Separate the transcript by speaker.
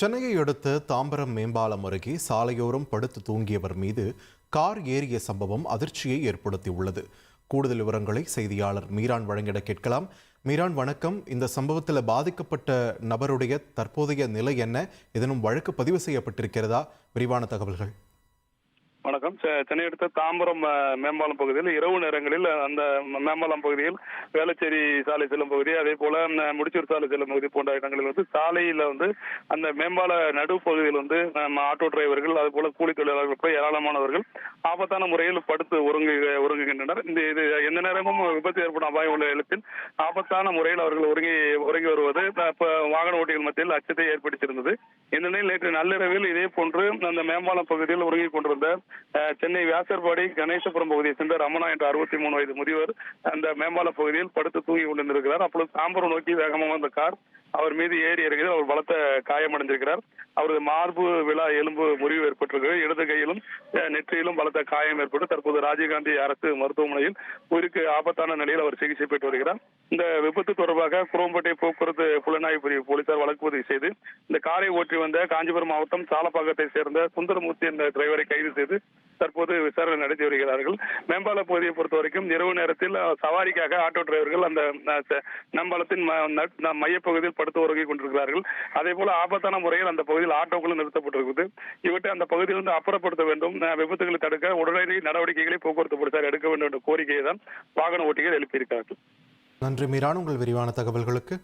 Speaker 1: சென்னையை அடுத்த தாம்பரம் மேம்பாலம் அருகே சாலையோரம் படுத்து தூங்கியவர் மீது கார் ஏறிய சம்பவம் அதிர்ச்சியை ஏற்படுத்தியுள்ளது. கூடுதல் விவரங்களை செய்தியாளர் மீரான் வழங்கிட கேட்கலாம். மீரான் வணக்கம். இந்த சம்பவத்தில் பாதிக்கப்பட்ட நபருடைய தற்போதைய நிலை என்ன? ஏதேனும் வழக்கு பதிவு செய்யப்பட்டிருக்கிறதா? விரிவான தகவல்கள்.
Speaker 2: வணக்கம். செ- சென்னை அடுத்த தாம்பரம் மேம்பாலம் பகுதியில் இரவு நேரங்களில் அந்த மேம்பாலம் பகுதியில் வேளச்சேரி சாலை செல்லும் பகுதி அதே போல முடிச்சூர் சாலை செல்லும் பகுதி போன்ற இடங்களில் வந்து சாலையில் வந்து அந்த மேம்பால நடுப்பகுதியில் வந்து நம்ம ஆட்டோ டிரைவர்கள் அது போல கூலி தொழிலாளர்கள் போய் ஏராளமானவர்கள் ஆபத்தான முறையில் படுத்து ஒருங்கு ஒருங்குகின்றனர். இந்த இது எந்த நேரமும் விபத்து ஏற்படும் அபாயம் உள்ள இடத்தில் ஆபத்தான முறையில் அவர்கள் ஒருங்கி ஒருங்கி வருவது வாகன ஓட்டிகள் மத்தியில் அச்சத்தை ஏற்படுத்தியிருந்தது. இந்நிலையில் நேற்று நள்ளிரவில் இதே போன்று அந்த மேம்பாலம் பகுதியில் உறங்கிக் கொண்டிருந்த அஹ், சென்னை வியாசர்பாடி கணேசபுரம் பகுதியை சேர்ந்த ரமணா என்ற அறுபத்தி மூணு வயது முதியவர் அந்த மேம்பால பகுதியில் படுத்து தூங்கி கொண்டிருக்கிறார் அப்பொழுது தாம்பரம் நோக்கி வேகமாக வந்த கார் அவர் மீது ஏறி இறங்கியது அவர் பலத்த காயமடைந்திருக்கிறார். அவரது மார்பு விழா எலும்பு முறிவு ஏற்பட்டிருக்கிறது. இடது கையிலும் நெற்றியிலும் பலத்த காயம் ஏற்பட்டு தற்போது ராஜீவ்காந்தி அரசு மருத்துவமனையில் உயிருக்கு ஆபத்தான நிலையில் அவர் சிகிச்சை பெற்று வருகிறார். இந்த விபத்து தொடர்பாக குரோம்பேட்டை போக்குவரத்து புலனாய்வு பிரிவு போலீசார் வழக்கு பதிவு செய்து இந்த காரை ஓட்டி வந்த காஞ்சிபுரம் மாவட்டம் சாலப்பாக்கத்தை சேர்ந்த சுந்தரமூர்த்தி என்ற டிரைவரை கைது செய்து தற்போது விசாரணை நடத்தி வருகிறார்கள். மேம்பால பகுதியை பொறுத்த வரைக்கும் இரவு நேரத்தில் சவாரிக்காக ஆட்டோ டிரைவர்கள் அந்த மேம்பாலத்தின் மையப்பகுதியில் படுத்து உறங்கிக் கொண்டிருக்கிறார்கள். அதே போல ஆபத்தான முறையில் அந்த பகுதியில் ஆட்டோக்களும் நிறுத்தப்பட்டிருக்குது. இவற்றை அந்த பகுதியிலிருந்து அப்புறப்படுத்த வேண்டும். விபத்துகளை தடுக்க உடனடி நடவடிக்கைகளை போக்குவரத்து போலீசார் எடுக்க வேண்டும் என்ற கோரிக்கையை தான் வாகன ஓட்டிகள் எழுப்பியிருக்கிறார்கள்.
Speaker 1: நன்றி மீரான். உங்கள் விரிவான தகவல்களுக்கு